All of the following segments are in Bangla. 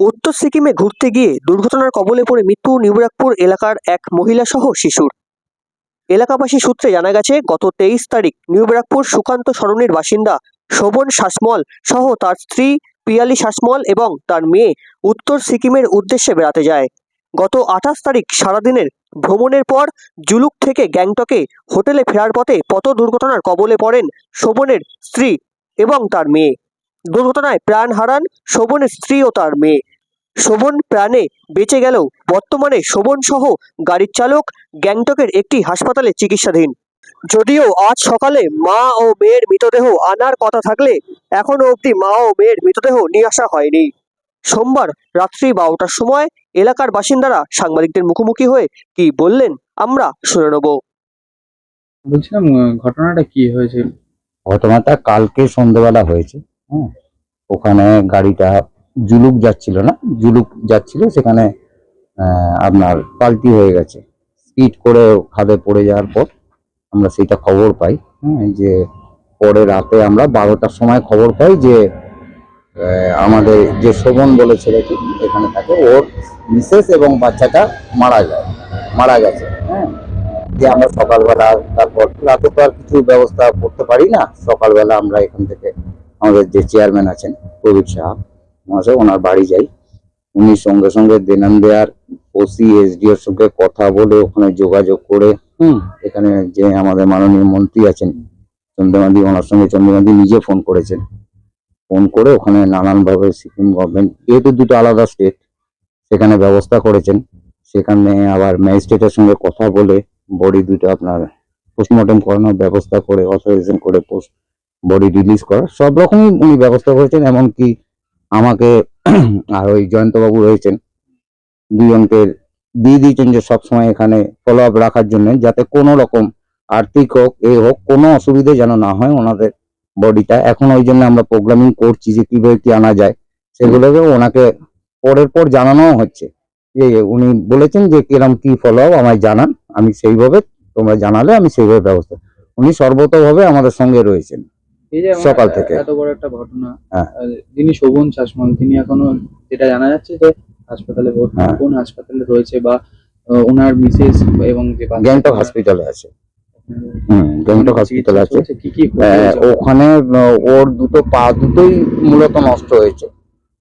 উত্তর সিকিমে ঘুরতে গিয়ে দুর্ঘটনার কবলে পড়ে মৃত্যু নিউরাকপুর এলাকার এক মহিলা সহ শিশুর। এলাকাবাসী সূত্রে জানা গেছে, গত তেইশ তারিখ নিউব্রাকপুর সুকান্ত সরণির বাসিন্দা শোভন শাসমল সহ তার স্ত্রী পিয়ালি শাসমল এবং তার মেয়ে উত্তর সিকিমের উদ্দেশ্যে বেড়াতে যায়। গত আঠাশ তারিখ সারাদিনের ভ্রমণের পর জুলুক থেকে গ্যাংটকে হোটেলে ফেরার পথে পথ দুর্ঘটনার কবলে পড়েন শোভনের স্ত্রী এবং তার মেয়ে। দুর্ঘটনায় প্রাণ হারান শোভনের স্ত্রী ও তার মেয়ে। শোভন প্রাণে বেঁচে গেলেও বর্তমানে শোভন সহ গাড়ির চালক গ্যাংটকের একটি হাসপাতালে চিকিৎসাধীন। যদিও আজ সকালে মা ও মেয়ের মৃতদেহ আনার কথা থাকলে এখনও অবধি মা ও মেয়ের মৃতদেহ নিয়ে আসা হয়নি। সোমবার রাত্রি বারোটার সময় এলাকার বাসিন্দারা সাংবাদিকদের মুখোমুখি হয়ে কি বললেন আমরা শুনে নেব। বলছিলাম ঘটনাটা কি হয়েছে ঘটনাটা কালকে সন্ধ্যেবেলা হয়েছে। হ্যাঁ ওখানে গাড়িটা জুলুক যাচ্ছিল না, জুলুক যাচ্ছিল, সেখানে আপনার পাল্টি হয়ে গেছে। স্পিড করে খাদে পড়ে যাওয়ার পর আমরা সেটা খবর পাই। হ্যাঁ যে পরে রাতে আমরা বারোটার সময় খবর পাই যে আমাদের যে শোভন বলে ছেলেটি এখানে থাকে, ওর মিসেস এবং বাচ্চাটা মারা যায়, মারা গেছে। হ্যাঁ যে আমরা সকালবেলা, তারপর রাতে তো আর কিছু ব্যবস্থা করতে পারি না। সকালবেলা আমরা এখান থেকে আমাদের যে চেয়ারম্যান আছেন, প্রদীপ সাহা মহাশয়, ওনার বাড়ি যাই। উনি সঙ্গে সঙ্গে দেনান দেয়ার ওসি এসডিওর সঙ্গে কথা বলে ওখানে যোগাযোগ করে, হুম, এখানে যে আমাদের মাননীয় মন্ত্রী আছেন, চন্দ্রমাদি, ওনার সঙ্গে চন্দ্রমাদি নিজে ফোন করেছেন। ফোন করে ওখানে নানানভাবে সিকিম গভর্নমেন্ট, যেহেতু দুটো আলাদা স্টেট, সেখানে ব্যবস্থা করেছেন। সেখানে আবার ম্যাজিস্ট্রেটের সঙ্গে কথা বলে, বডি দুটো আপনার পোস্টমর্টম করানোর ব্যবস্থা করে, অথরাইজেশন করে পোস্ট বডি রিলিজ করা, সব রকমই উনি ব্যবস্থা করেছেন, এমনকি আমাকে আর ওই জয়ন্তবাবু রয়েছেন। দুজনকে দিয়ে দিয়েছেন যে সবসময় এখানে ফলো আপ রাখার জন্য, যাতে কোনো রকম আর্থিক হোক, এ হোক, কোনো অসুবিধে যেন না হয় ওনাদের বডিটা। এখন ওই জন্য আমরা প্রোগ্রামিং করছি যে কীভাবে কি আনা যায়, সেগুলোকে ওনাকে পরের পর জানানোও হচ্ছে। যে উনি বলেছেন যে কিরম কি ফলো আপ আমায় জানান, আমি সেইভাবে তোমরা জানালে আমি সেইভাবে ব্যবস্থা উনি সর্বতভাবে আমাদের সঙ্গে রয়েছেন। সকাল থেকে। এত বড় একটা ঘটনা হ্যাঁ। যিনি শোভন শাসমল তিনি এখনও যেটা জানা যাচ্ছে যে হাসপাতালে ভর্তি হ্যাঁ। কোন হাসপাতালে রয়েছে বা ওনার মিসেস এবং যে গ্যাংটক হসপিটালে আছে। গ্যাংটক হসপিটালে আছে। কি কি ওখানে ওর দুটো পা দুটোই মূলত নষ্ট হয়েছে।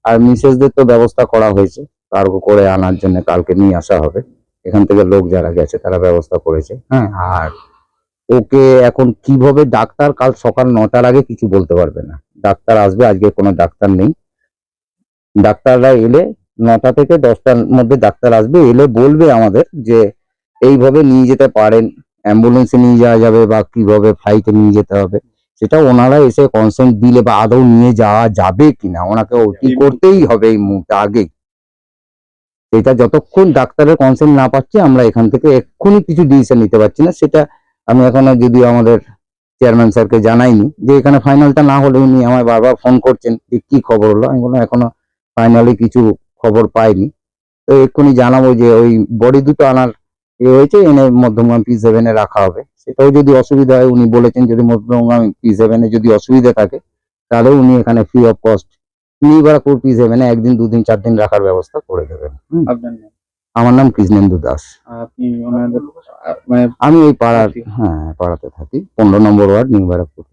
আর মিসেসদের তো ব্যবস্থা করা হয়েছে কার্গো করে আনার জন্য কালকে নিয়ে আসা হবে। এখান থেকে লোক যারা গেছে তারা ব্যবস্থা করেছে। হ্যাঁ আর ওকে এখন কীভাবে ডাক্তার কাল সকাল নটার আগে কিছু বলতে পারবে না। ডাক্তার আসবে, আজকে কোনো ডাক্তার নেই। ডাক্তাররা এলে নটা থেকে দশটার মধ্যে ডাক্তার আসবে, এলে বলবে আমাদের যে এইভাবে নিয়ে যেতে পারেন, অ্যাম্বুলেন্সে নিয়ে যাওয়া যাবে বা কীভাবে ফ্লাইটে নিয়ে যেতে হবে। সেটা ওনারা এসে কনসেন্ট দিলে বা আদৌ নিয়ে যাওয়া যাবে কিনা, ওনাকে ওটি করতেই হবে এই মুহূর্তে আগেই। সেটা যতক্ষণ ডাক্তারের কনসেন্ট না পাচ্ছি, আমরা এখান থেকে এক্ষুনি কিছু ডিসিশন নিতে পারছি না, সেটা আমি এখনও যদিও আমাদের চেয়ারম্যান স্যারকে জানাইনি যে এখানে ফাইনালটা না হলে উনি আমায় বারবার ফোন করছেন যে কি খবর হলো আমি বললাম, এখনও ফাইনালি কিছু খবর পাইনি তো এক্ষুনি জানাব যে ওই বডি দুটো আনার এ হয়েছে, এনে মধ্যমগ্রাম পি সেভেনে রাখা হবে সেটাও যদি অসুবিধা হয়, উনি বলেছেন যদি মধ্যমগ্রাম পি সেভেনে যদি অসুবিধা থাকে, তাহলে উনি এখানে ফ্রি অফ কস্ট নিবারাকুর পি সেভেনে একদিন, দুদিন চার দিন রাখার ব্যবস্থা করে দেবেন। আপনার? আমার নাম কৃষ্ণেন্দু দাস। আপনি মানে আমি এই পাড়ার হ্যাঁ পাড়াতে থাকি পনেরো নম্বর ওয়ার্ড নিউ ব্যারাকপুর।